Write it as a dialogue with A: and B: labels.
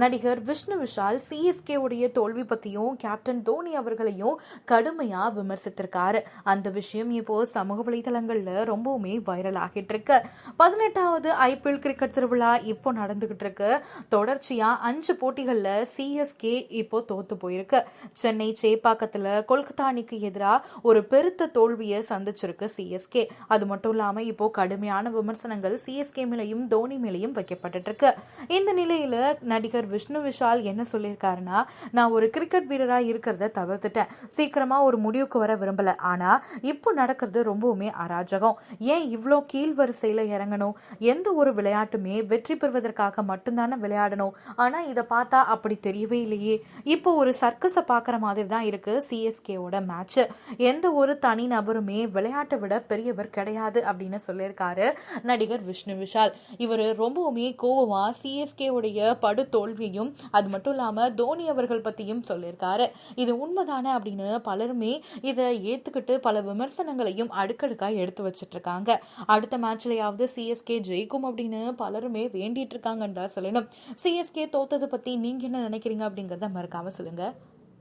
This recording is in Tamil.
A: நடிகர் விஷ்ணு விஷால் சிஎஸ்கே உடைய தோல்வி பத்தியும் கேப்டன் தோனி அவர்களையும் கடுமையா விமர்சித்திருக்காரு. அந்த விஷயம் இப்போ சமூக வலைதளங்கள்ல ரொம்பவுமே வைரல் ஆகிட்டு இருக்கு. பதினெட்டாவது ஐபிஎல் கிரிக்கெட் திருவிழா இப்போ நடந்துகிட்டு இருக்கு. தொடர்ச்சியா அஞ்சு போட்டிகள்ல சிஎஸ்கே இப்போ தோத்து போயிருக்கு. சென்னை சேப்பாக்கத்துல கொல்கத்தா அணிக்கு எதிராக ஒரு பெருத்த தோல்வியை சந்திச்சிருக்கு சிஎஸ்கே அது மட்டும் இல்லாம இப்போ கடுமையான விமர்சனங்கள் சிஎஸ்கே மேலையும் தோனி மேலையும் வைக்கப்பட்டு இருக்கு. இந்த நிலையில நடிகர் விஷ்ணு விஷால் என்ன சொல்லியிருக்காருன்னா நான் ஒரு கிரிக்கெட் வீரராக இருக்கிறத தவிர்த்துட்டேன். சீக்கிரமா ஒரு முடிவுக்கு வர விரும்பல. ஆனால் இப்போ நடக்கிறது ரொம்பவுமே அராஜகம். ஏன் இவ்வளோ கீழ் வரிசையில் இறங்கணும்? எந்த ஒரு விளையாட்டுமே வெற்றி பெறுவதற்காக மட்டும்தானே விளையாடணும். ஆனா இதை பார்த்தா அப்படி தெரியவே இல்லையே. இப்போ ஒரு சர்க்கஸை பார்க்குற மாதிரி தான் இருக்கு சிஎஸ்கேவோட மேட்ச்சு எந்த ஒரு தனி நபருமே விளையாட்டை விட பெரியவர் கிடையாது அப்படின்னு சொல்லியிருக்காரு நடிகர் விஷ்ணு விஷால். இவர் ரொம்பவுமே கோவமாக சிஎஸ்கேவுடைய படுத்தோல் தோல்வியும் அது மட்டும் இல்லாம தோனி அவர்கள் பற்றியும் சொல்லியிருக்காரு. இது உண்மைதானே அப்படின்னு பலருமே இதை ஏத்துக்கிட்டு பல விமர்சனங்களையும் அடுக்கடுக்காக எடுத்து வச்சிட்டு இருக்காங்க அடுத்த மேட்ச்லயாவது சிஎஸ்கே ஜெயிக்கும் அப்படின்னு பலருமே வேண்டிட்டு இருக்காங்கன்றா சொல்லணும். சிஎஸ்கே தோத்ததை பத்தி நீங்க என்ன நினைக்கிறீங்க அப்படிங்கறத மறக்காமல் சொல்லுங்க.